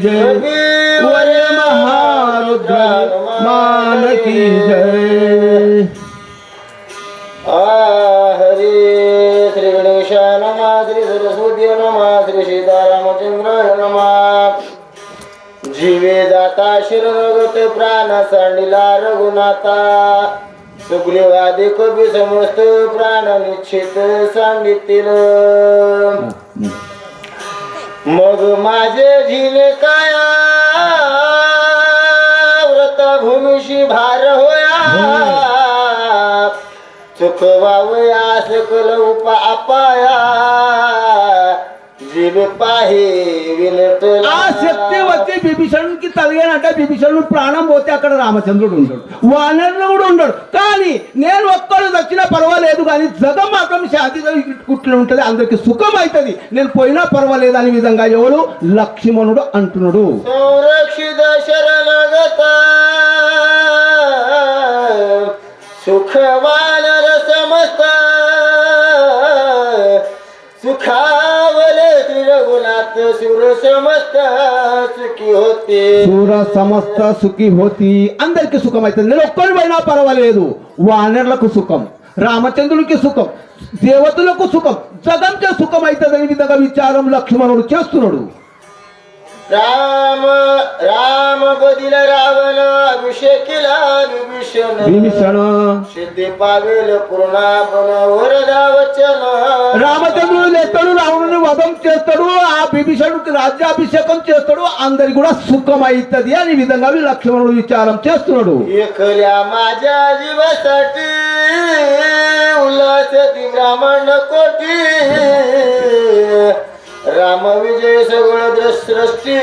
जय। वर महारुद्र मान की जय। हरे श्री गणेश नमा श्री सरस्वती नमा श्री नमा। जीवे जाता शिरगत प्राण सांडिला रघुनाथा। सुगले वादे कवी समस्त प्राण निश्चित सांगितले मग माझे झिले काया व्रत भूमिशी भार होया. चुकवावया सकल उपा ఆ శక్తి సత్యవతి విభీషణుడికి తలిగానంటే విభీషణుడు ప్రాణం పోతే అక్కడ రామచంద్రుడు ఉంటాడు వానరుడు ఉండడు కానీ నేను ఒక్కడు దచ్చినా పర్వాలేదు కానీ జగం మాత్రం శాంతితో ఇట్టుకుంటూ ఉంటుంది. అందరికి సుఖం అవుతుంది నేను పోయినా పర్వాలేదు అనే విధంగా ఎవరు? లక్ష్మణుడు అంటున్నాడు. సురక్షిత శరణగత సుఖవా सुर समस्त सुखी होते సూర సమస్త సుఖి హోతి అందరికి సుఖం అవుతుంది నేను ఒక్కడి పోయినా పర్వాలేదు వానరులకు సుఖం రామచంద్రునికి సుఖం దేవతలకు సుఖం జగంకే సుఖం అవుతుంది అనే విధంగా విచారం లక్ష్మణుడు చేస్తున్నాడు राम राम बदिल रावण अभिषेकिला विभीषण విభీషణ सिद्धी पावेल पूर्णापण वरदा वचन రామచంద్రుడు చేస్తాడు రావణుని వధం చేస్తాడు ఆ విభీషణుడికి రాజ్యాభిషేకం చేస్తాడు అందరికి కూడా సుఖం అవుతుంది అనే విధంగా వీళ్ళు లక్ష్మణుడు విచారం చేస్తున్నాడు एकल्या माझ्या जीवासाठी उल्हासती ब्राह्मण कोटी రామ విజయ సగుణ సృష్టి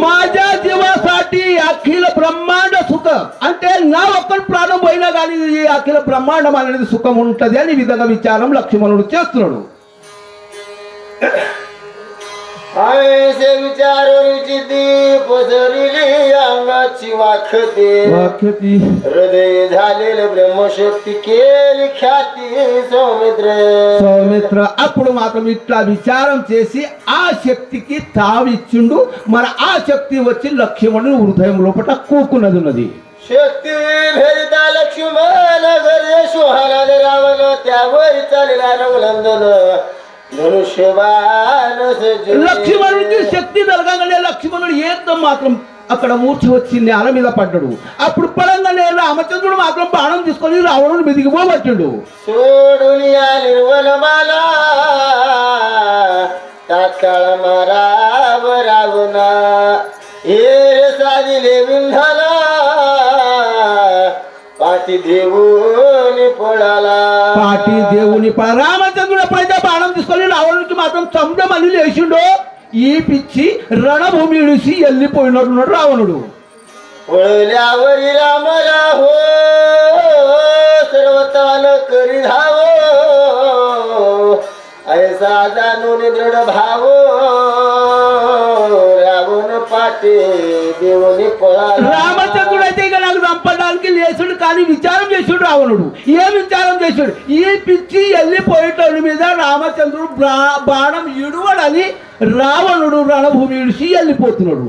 మాజా माझ्या అఖిల బ్రహ్మాండ సుఖ అంటే నా ఒక్క ప్రాణం పోయినా కానీ ఈ అఖిల బ్రహ్మాండం అనేది సుఖం ఉంటది అని విధంగా విచారం లక్ష్మణుడు చేస్తున్నాడు. ऐसे विचारून चिती पसरली अंगाची वाखते వాక్యతి हृदय झालेलं ब्रह्मशक्ती केली ख्याती सौमित्र సౌమిత్ర అప్పుడు మాత్రం ఇట్లా విచారం చేసి ఆ శక్తికి తావిచ్చిండు మరి ఆ శక్తి వచ్చి లక్ష్మణుని హృదయం లోపల కూకున్నది ఉన్నది शक्ती भेरिता लक्ष्मण गरे सुहाना रावण त्यावर चालला रघुनंदन धनुष्यबाण सज्जनी. లక్ష్మణుడికి శక్తి కలగంగానే లక్ష్మణుడు ఏంతో మాత్రం అక్కడ మూర్చి వచ్చి నేల మీద పడ్డాడు. అప్పుడు పడంగానే రామచంద్రుడు మాత్రం బాణం తీసుకొని రావణుడు మీదికి పోబట్టాడు. ఏ పాటి దేవుని పొడలా. పాటి దేవుని పడరా తమ్ముడు మళ్ళీ లేచిండు ఈ పిచ్చి రణభూమి ఇడిసి వెళ్ళిపోయినట్టున్నాడు రావణుడు దేవుని రామచంద్రుడు అయితే ఇక నాకు చంపడానికి లేచుడు కానీ విచారం చేసుడు రావణుడు. ఏం విచారం చేశాడు? ఈ పిచ్చి వెళ్ళిపోయేటోడి మీద రామచంద్రుడు బాణం ఇడువడని రావణుడు రణభూమి ఇడిచి వెళ్ళిపోతున్నాడు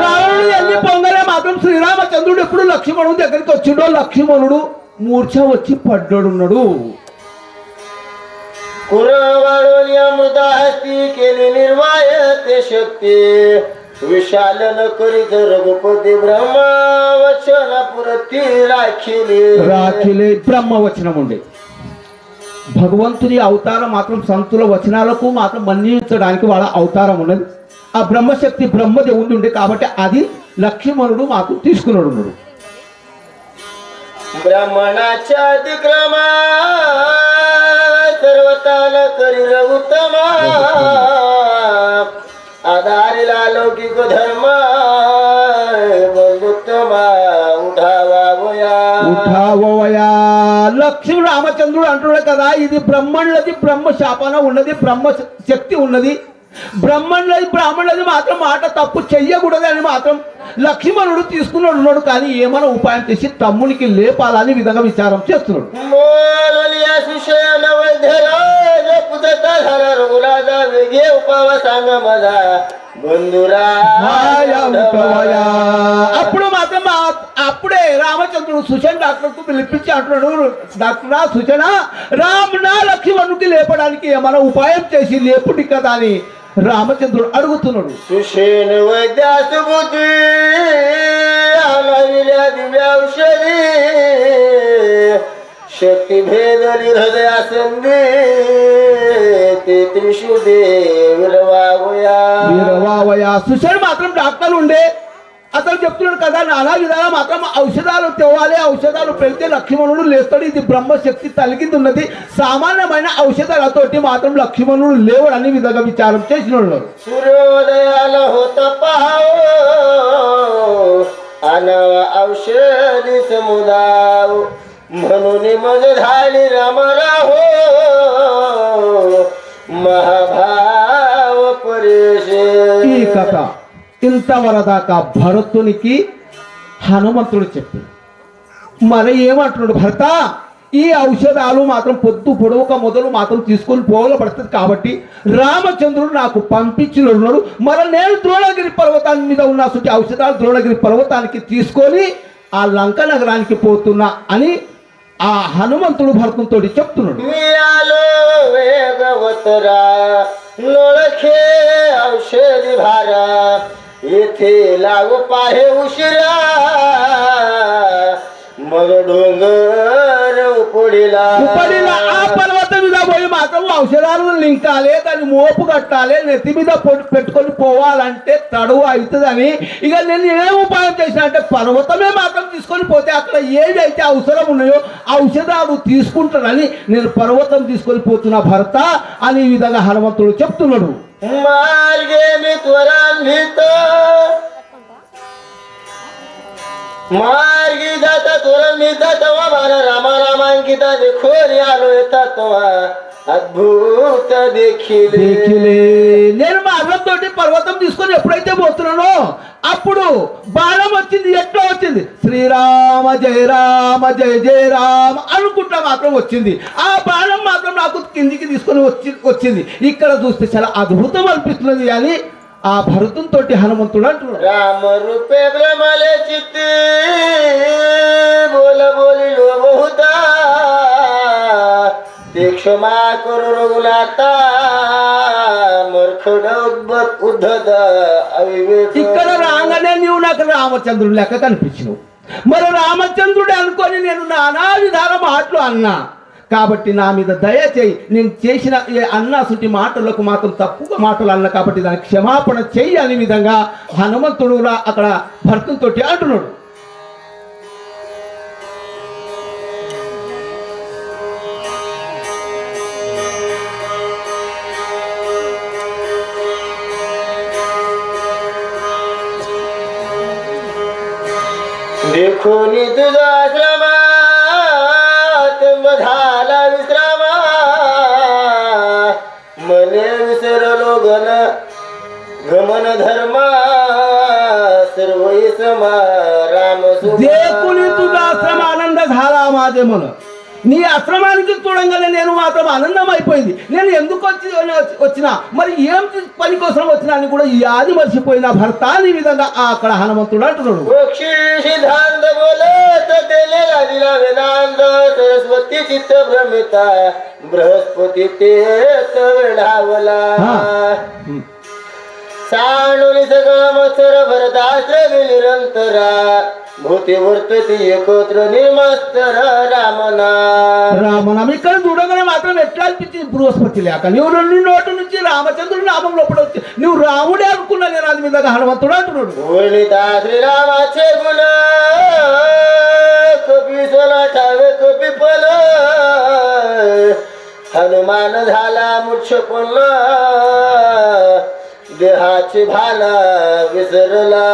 రావణుడు వెళ్ళి పొందలే మాత్రం శ్రీరామచంద్రుడు ఎప్పుడు లక్ష్మణుడు దగ్గరికి వచ్చిండో లక్ష్మణుడు మూర్ఛ వచ్చి పడ్డాడున్నాడు. कुरवाळून अमृता हस्ती केली निर्वाय ते शक्ती विशालन करीत रघुपती ब्रह्मा वचन पुरती राखिली రాఖిలే బ్రహ్మ వచనం ఉండే భగవంతుని అవతారం మాత్రం సంతుల వచనాలకు మాత్రం మన్నించడానికి వాళ్ళ అవతారం ఉన్నది ఆ బ్రహ్మశక్తి బ్రహ్మదేవుంది ఉండే కాబట్టి అది లక్ష్మణుడు మాకు తీసుకున్నాడు ఉన్నాడు ब्राह्मणाच्या ಸರ್ವತಾಲ ಕರಿರ ಉತ್ತಮ ధర్మ లక్ష్మీ రామచంద్రుడు అంటున్నాడు కదా ఇది బ్రహ్మణులది బ్రహ్మ శాపన ఉన్నది బ్రహ్మ శక్తి ఉన్నది. బ్రహ్మణులది బ్రాహ్మణులది మాత్రం మాట తప్పు చెయ్యకూడదని మాత్రం లక్ష్మణుడు తీసుకున్నాడు ఉన్నాడు కానీ ఏమైనా ఉపాయం చేసి తమ్మునికి లేపాలని విధంగా విచారం చేస్తున్నాడు. అప్పుడు మాత్రం అప్పుడే రామచంద్రుడు సుచన్ డాక్టర్కు పిలిపించి అంటున్నాడు డాక్టర్ సుచన రామ్ నా లక్ష్మణుడికి లేపడానికి ఏమైనా ఉపాయం చేసి లేపుడి కదా అని. రామచంద్రుడు అడుగుతున్నాడు. సుషేను వైద్యాసుభూతి ఔషధి శక్తి భేదలి హృదయాసంది త్రిషు దేవిరవాయా సుషేడు మాత్రం డాక్టర్లు ఉండే అతను చెప్తున్నాడు కదా నానా విధాలా మాత్రం ఔషధాలు తెవ్వాలి ఔషధాలు పెడితే లక్ష్మణుడు లేస్తాడు ఇది బ్రహ్మశక్తి తలిగింది ఉన్నది సామాన్యమైన ఔషధాలతోటి మాత్రం లక్ష్మణుడు లేవడు అని విధంగా విచారం చేసినాడు सूर्योदयाला होता पाहाव आणाव औषधी समुदाव म्हणून मग झाली रामराहो महाभाव परेश ఈ కథ ఇంతవరదాకా భరతునికి హనుమంతుడు చెప్పి. మరి ఏమంటున్నాడు భరత? ఈ ఔషధాలు మాత్రం పొద్దు పొడవుక మొదలు మాత్రం తీసుకొని పోగలబడుతుంది కాబట్టి రామచంద్రుడు నాకు పంపించినన్నాడు మరి నేను ద్రోణగిరి పర్వతాన్ని మీద ఉన్న ఔషధాలు ద్రోణగిరి పర్వతానికి తీసుకొని ఆ లంక నగరానికి పోతున్నా అని ఆ హనుమంతుడు భరతంతో చెప్తున్నాడు. वेगवतरा नोळखे औषधी भारा येथे लागू पाहे उशिरा मग डोंगर उपडीला ఉపడిన ఆ పర్వతం మీద పోయి మాత్రం ఔషధాలను లింకాలి దాన్ని మోపు కట్టాలి నెత్తి మీద పొడి పెట్టుకొని పోవాలంటే తడువు అవుతుందని ఇక నేను ఏం ఉపాయం చేసిన అంటే పర్వతమే మాత్రం తీసుకొని పోతే అక్కడ ఏది అయితే అవసరం ఉన్నాయో ఔషధాలు తీసుకుంటానని నేను పర్వతం తీసుకొని పోతున్నా భర్త అని ఈ విధంగా హనుమంతుడు చెప్తున్నాడు मार्गे मी त्वरान्वित. मार्गी जाता त्वरान्वित. तेव्हा मारा रामा रामांकिता देखोरी आलो येता అద్భుత దేఖిలే నేను మా అన్నంతోటి పర్వతం తీసుకొని ఎప్పుడైతే పోతున్నానో అప్పుడు బాణం వచ్చింది ఎట్లా వచ్చింది? శ్రీరామ జయ రామ జయ జయ రామ అనుకుంటా మాత్రం వచ్చింది. ఆ బాణం మాత్రం నాకు కిందికి తీసుకొని వచ్చి వచ్చింది. ఇక్కడ చూస్తే చాలా అద్భుతం అనిపిస్తున్నది కానీ ఆ భరతంతో హనుమంతుడు అంటున్నాడు. రామ రూపే బోల బోలి బహుతా దిక్షమా ఇక్కడ రాగానే నీవు నాకు రామచంద్రుడు లెక్క కనిపించినవు. మరో రామచంద్రుడు అనుకొని నేను నానా విధాల మాటలు అన్నా. కాబట్టి నా మీద దయ చేయి. నేను చేసిన అన్నా సుటి మాటలకు మాత్రం తప్పుగా మాటలు అన్న కాబట్టి దాని క్షమాపణ చెయ్యి అనే విధంగా హనుమంతుడు అక్కడ భర్తతో అంటున్నాడు. कोणी तुझा श्रमात झाला विश्रामा? मने विसरलो गण गमन धर्मा सर्व राम दे कोणी तुझा आश्रम आनंद झाला माझे मन. నీ ఆశ్రమానికి చూడంగానే నేను మాత్రం ఆనందం అయిపోయింది నేను ఎందుకు వచ్చి వచ్చిన? మరి ఏం పని కోసం వచ్చిన అని కూడా ఈ ఆది మర్చిపోయిన భర్త అని విధంగా అక్కడ హనుమంతుడు అంటున్నాడు. బృహస్పతి सांडोली सगळं मत्सर भरतास्त्र निरंतरा भूती वर्तती एकत्र निर्मस्तर రామనా రామనామ ఇక్కడ చూడగానే మాత్రం ఎట్లా అనిపించింది బృహస్పతి లేక నువ్వు రెండు నోటు నుంచి రామచంద్రుడి నామం లోపల వచ్చి నువ్వు రాముడే అనుకున్నా నేను అది విధంగా హనుమంతుడు అంటున్నాడు वर्णिता श्रीरामाचे गुण कपी सोना ठावे कपी पल हनुमान झाला मूर्छ पुन्हा देहाची भाला विसरला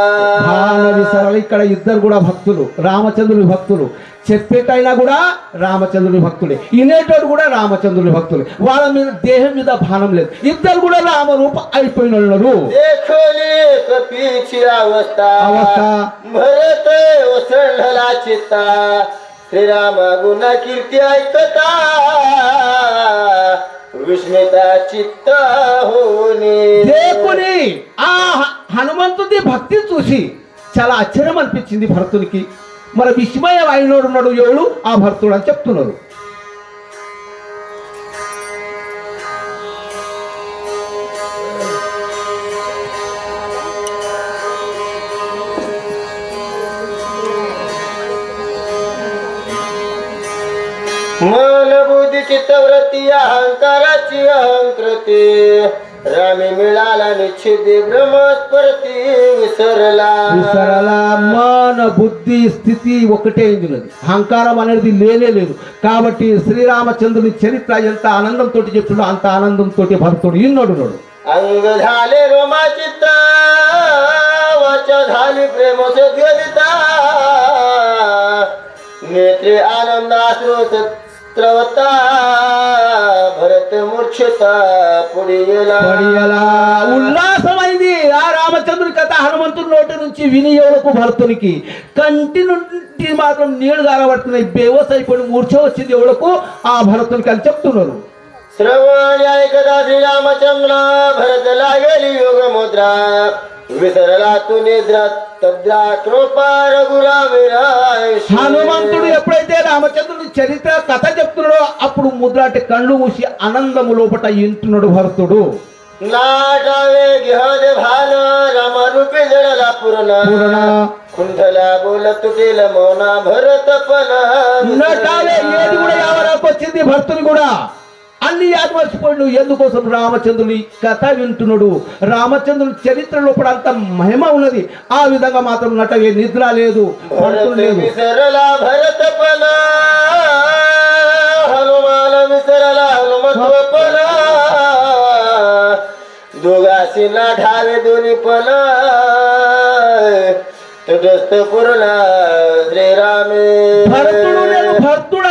భాన విసరలు ఇక్కడ ఇద్దరు కూడా భక్తులు రామచంద్రుని భక్తులు చెప్పేటైనా కూడా రామచంద్రుని భక్తులే వినేటోడు కూడా రామచంద్రుని భక్తులే వాళ్ళ మీద దేహం మీద భానం లేదు ఇద్దరు కూడా రామరూప అయిపోయిన ఉన్నారు देखोली कपीची अवस्था अवस्था. भरत ओसंडला चित्ता श्रीराम गुण कीर्ती ऐकता దేవుని ఆ హనుమంతుడి భక్తి చూసి చాలా ఆశ్చర్యం అనిపించింది భరతునికి. మరి విస్మయం అయినోడున్నాడు ఎవడు ఆ భరతుడు అని చెప్తున్నారు. मन बुद्धी चित्तवृत्ती अहंकाराची अहंकृती रामी मिळाला निश्चिती ब्रह्मस्परती विसरला విసరలా మన బుద్ధి స్థితి ఒకటే ఉన్నది అహంకారం అనేది లేనే లేదు కాబట్టి శ్రీరామచంద్రుని చరిత్ర ఎంత ఆనందంతో చెప్తున్నాడు అంత ఆనందంతో భక్తుడు ఇన్నోడున్నాడు अंग झाले रोमाचित वाच झाली प्रेम सद्गदिता नेत्रे आनंदाश्रोत स्त्रवता भरत मूर्छता पुढे गेला పడియలా ఉల్లాసమైంది ఆ రామచంద్రుని కథ హనుమంతుడి నోటి నుంచి విని ఎవలకు భరతునికి కంటి నుండి మాత్రం నీళ్లు గారబడుతున్నాయి బేవస్ అయిపోయి మూర్ఛ వచ్చింది ఎవలకు ఆ భరతునికి అని చెప్తున్నారు श्रवण ऐकता श्रीरामचंद्र भरत लागली योग मुद्रा विसरला तू निद्रा तद्रा कृपा रघुराविराय హనుమంతుడు ఎప్పుడైతే రామచంద్రుడు చరిత్ర కథ చెప్తున్నాడో అప్పుడు ముద్రాటి కళ్ళు మూసి ఆనందము లోపట ఇంటున్నాడు భరతుడు. ఏది కూడా ఎవరాకొచ్చింది భక్తుని కూడా. అన్ని యాదమర్చిపోయి నువ్వు ఎందుకోసం రామచంద్రుని కథ వింటున్నాడు? రామచంద్రుని చరిత్ర లోపల అంత మహిమ ఉన్నది. ఆ విధంగా మాత్రం నట నిద్ర లేదు దుగాసిన ఢావే దుని పనా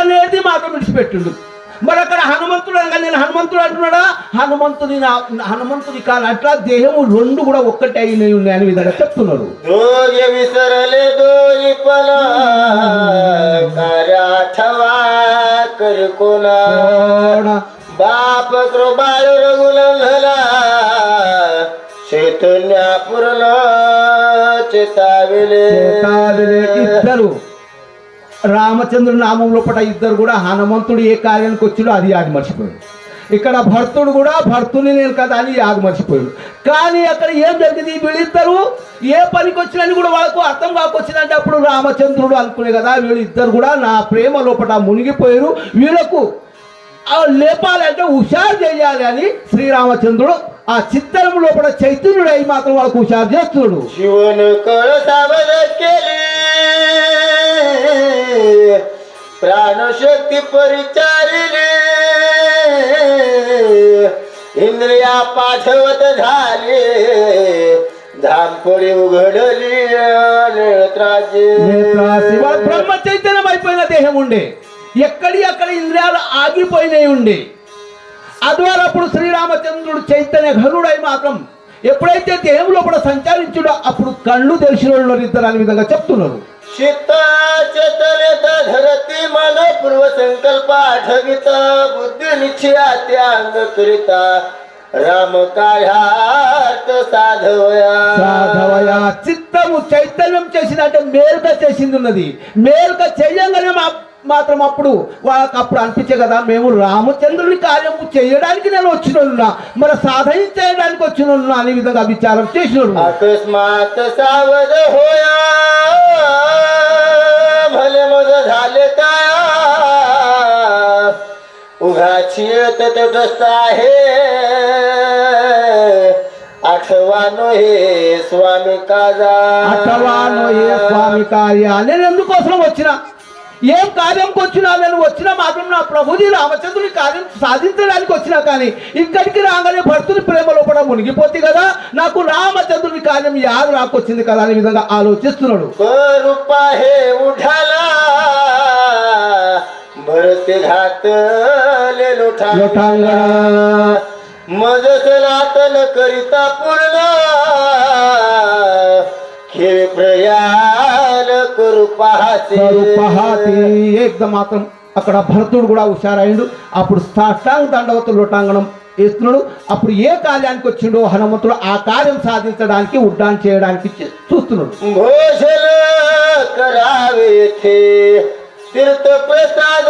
అనేది మాత్రం విడిచిపెట్టిండు. మరొకడ హనుమంతుడు అనగా నేను హనుమంతుడు అంటున్నాడా? హనుమంతుని హనుమంతుని కాదు అట్లా దేహము రెండు కూడా ఒక్కటి అయినవి ఉన్నాయని విధంగా చెప్తున్నారు బాప కృపాలు రఘుల చైతన్యాపురలో చేతావిలే ఇద్దరు. రామచంద్రుని నామం పట ఇద్దరు కూడా హనుమంతుడు ఏ కార్యానికి వచ్చిడో అది యాగ మర్చిపోయాడు. ఇక్కడ భర్తుడు కూడా భర్తుని నేను కదా అని యాగ మర్చిపోయాడు. కానీ అక్కడ ఏం జరిగింది? వీళ్ళిద్దరు ఏ పనికి వచ్చినని కూడా వాళ్ళకు అర్థం కాకొచ్చిందంటే అప్పుడు రామచంద్రుడు అనుకునే కదా వీళ్ళిద్దరు కూడా నా ప్రేమ లోపల మునిగిపోయారు. వీళ్ళకు ఆ లేపాలంటే హుషారు చేయాలి అని శ్రీరామచంద్రుడు ఆ చిత్తరం లోపల చైతన్యుడు అయి మాత్రం వాళ్ళకు హుషారు చేస్తున్నాడు. प्राणशक्ती परिचारिली इंद्रिया पाठवत झाली धामपुडी उघडली नेत्राजी నేత్రాసి వాళ్ళ బ్రహ్మ చైతన్యం అయిపోయిన దేహం ఉండే ఎక్కడి అక్కడ ఇంద్రియాలు ఆగిపోయినాయి ఉండే అద్వారా అప్పుడు శ్రీరామచంద్రుడు చైతన్య ఘనుడై మాత్రం ఎప్పుడైతే దేవుడు అప్పుడు సంచారించుడో అప్పుడు కళ్ళు తెలిసిన వాళ్ళు ఇద్దరు అనే విధంగా చెప్తున్నారు. మన పూర్వ సంకల్ప రామ సాధవయా. చిత్తము చైతన్యం చేసిందంటే మేలుక చేసింది ఉన్నది. మేలుగా మా మాత్రం అప్పుడు వాళ్ళకి అప్పుడు అనిపించే కదా మేము రామచంద్రుని కార్యం చేయడానికి నేను వచ్చిన మరి సాధించడానికి వచ్చిన అనే విధంగా విచారం చేసిన अकस्मात सावध होया भले मग झाले काय उघाची येत तटस्थ आहे आठवानो हे स्वामी काजा అట్టవాను ఏ స్వామి కార్య నేను ఎందుకోసం వచ్చిన ఏం కార్యంకి వచ్చినా నేను వచ్చిన మాత్రం నా ప్రభుని రామచంద్రుని కార్యం సాధించడానికి వచ్చినా కానీ ఇక్కడికి రాగానే భక్తుని ప్రేమ లోపల మునిగిపోతే కదా. నాకు రామచంద్రుని కార్యం యాదు రాకొచ్చింది కదా అనే విధంగా ఆలోచిస్తున్నాడు. మజసలాతన కరితా పూర్ణ ప్రయా ఏకదం మాత్రం అక్కడ భరతుడు కూడా హుషారైండు అప్పుడు సాష్టాంగ దండవత లోటాంగణం వేస్తున్నాడు అప్పుడు ఏ కార్యానికి వచ్చిండో హనుమంతుడు ఆ కార్యం సాధించడానికి ఉడ్డాన్ చేయడానికి చూ- చూస్తున్నాడు भोजन करावे थे तीर्थ प्रसाद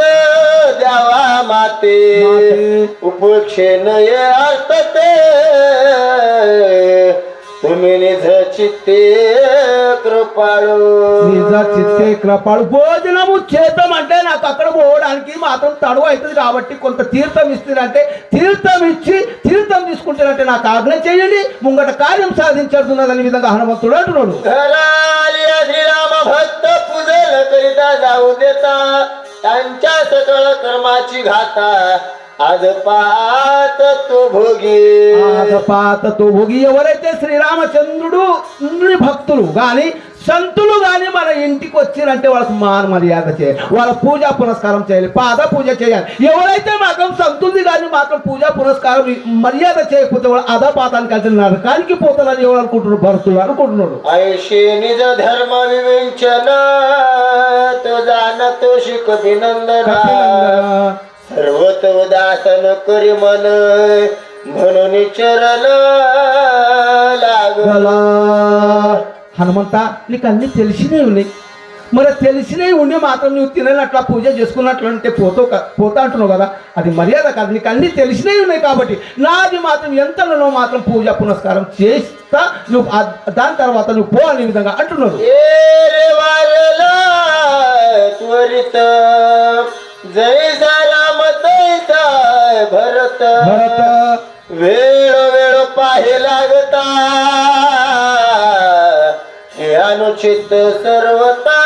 द्यावा माते माते. उपक्षेन ये अर्थ ते तुम्ही निज चित्ते कृपाळू నిజ చిత్తే కృపాడు భోజనము చేద్దాం అంటే నాకు అక్కడ పోవడానికి మాత్రం తడువు అవుతుంది కాబట్టి కొంత తీర్థం ఇస్తుందంటే తీర్థం ఇచ్చి తీర్థం తీసుకుంటానంటే నాకు ఆజ్ఞ చేయండి ముంగట కార్యం సాధించుతున్నదని విధంగా హనుమంతుడు అంటున్నాడు घराली श्रीराम भक्त पूजन करिता जाऊ देता त्यांच्या सकळ कर्माची घाता అధపాత తు భోగి ఎవరైతే శ్రీరామచంద్రుడు భక్తులు కానీ సంతులు కానీ మన ఇంటికి వచ్చిరంటే వాళ్ళకి మాన మర్యాద చేయాలి వాళ్ళ పూజా పురస్కారం చేయాలి పాద పూజ చేయాలి ఎవరైతే మాత్రం సంతుల్ని కానీ మాత్రం పూజా పురస్కారం మర్యాద చేయకపోతే వాళ్ళు అదా పాతానికి కలిసి నరకానికి పోతారని ఎవరు అనుకుంటున్నారు భరతులు అనుకుంటున్నాడు నిజ ధర్మ వివేచన विवेचन तो जाणतो शिक अभिनंदना सर्वत उदासन करी मन म्हणून चरण लाग గలా. హనుమంత నీకు అన్ని తెలిసినవి ఉన్నాయి మరి తెలిసినవి ఉండి మాత్రం నువ్వు తిననట్లా పూజ చేసుకున్నట్లు అంటే పోతూ క- పోతా అంటున్నావు కదా అది మర్యాద కాదు నీకు అన్ని తెలిసినవి ఉన్నాయి కాబట్టి నాది మాత్రం ఎంతలో మాత్రం పూజ పునస్కారం చేస్తా నువ్వు ఆ- దాని తర్వాత నువ్వు పో అనే విధంగా అంటున్నాడు ए रे भरत భరత वेळ वेळ पाहे लागता हे अनुचित सर्वता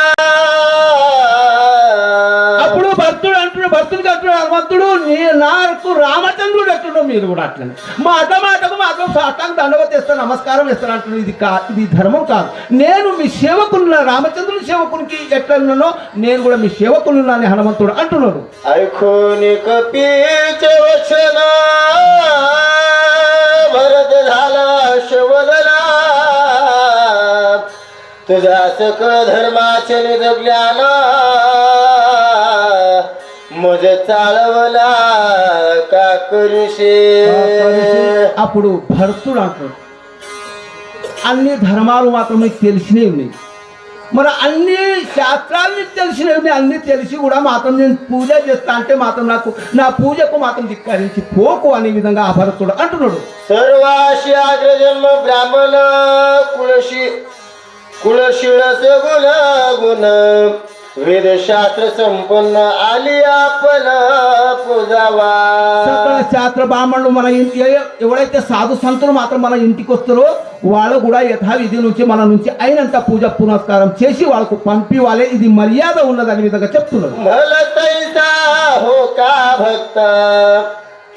అప్పుడు భక్తుడు అంటున్నాడు భక్తుడికి అంటున్నాడు హనుమంతుడు నీ నాకు రామచంద్రుడు అంటున్నాడు మీరు కూడా అట్లనే మాట మాటకు మాత్రం సాష్టాంగ దండవతి ఇస్తాను నమస్కారం ఇస్తాను అంటున్నాడు ఇది కా ఇది ధర్మం కాదు నేను మీ సేవకున్న రామచంద్రుని సేవకునికి ఎట్లన్నానో నేను కూడా మీ సేవకున్నానని హనుమంతుడు అంటున్నాడు ऐकून कपीचे वचन भरत झाला शवदला तुझा सकळ धर्माचे निज ज्ञान मज चालवला का करुषे అప్పుడు భరతుడు అంటాడు అన్ని ధర్మాలు మాత్రం మీకు తెలిసినవి ఉన్నాయి మరి అన్ని శాస్త్రాన్ని తెలిసినవి అన్ని తెలిసి కూడా మాత్రం నేను పూజ చేస్తా అంటే మాత్రం నాకు నా పూజకు మాత్రం ధిక్కరించి పోకు అనే విధంగా ఆ భరతుడు అంటున్నాడు సర్వాశి అగ్రజన్మ బ్రాహ్మణ కులశి కులశిల గుణ वेदशास्त्र संपन्न आली आपण पूजावा సకల శాస్త్ర బ్రాహ్మణులు మన ఇంటి ఎ- ఎవరైతే సాధు సంతులు మాత్రం మన ఇంటికి వస్తారో వాళ్ళు కూడా యథావిధి నుంచి మన నుంచి అయినంత పూజ పునస్కారం చేసి వాళ్ళకు పంపివ్వాలి ఇది మర్యాద ఉన్నదని విధంగా చెప్తున్నారు भल तैसा हो का भक्त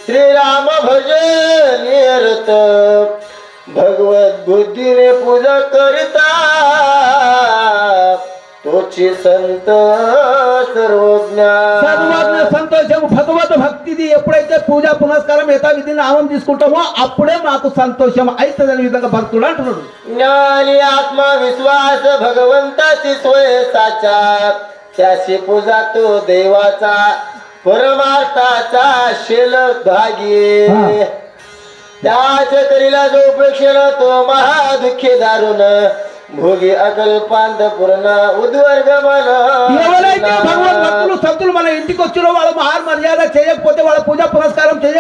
श्रीराम भज निरत भगवत बुद्धीने पूजा करिता तोची संत सर्वज्ञ సర్వజ్ఞ సంతోషము భగవద్ భక్తిది ఎప్పుడైతే పూజ పునస్కారం యథావిధి నామం తీసుకుంటామో అప్పుడే మాకు సంతోషం అవుతుందని విధంగా భక్తుడు అంటున్నాడు ज्ञानी आत्मा विश्वास भगवंताची सोय साचा त्याची पूजा तो देवाचा परमार्थाचा शेल भागी हा. त्याच करीला जो उपेक्षेला तो महादुःखी दारुण భోగి అకల్పాంత పురణ ఉద్వర్గమన. ఎవరైతే భగవద్ భక్తులు సంతులు మన ఇంటికి వచ్చిన వాళ్ళ మహాన్ మర్యాద చేయకపోతే వాళ్ళ పూజ పురస్కారం చేయ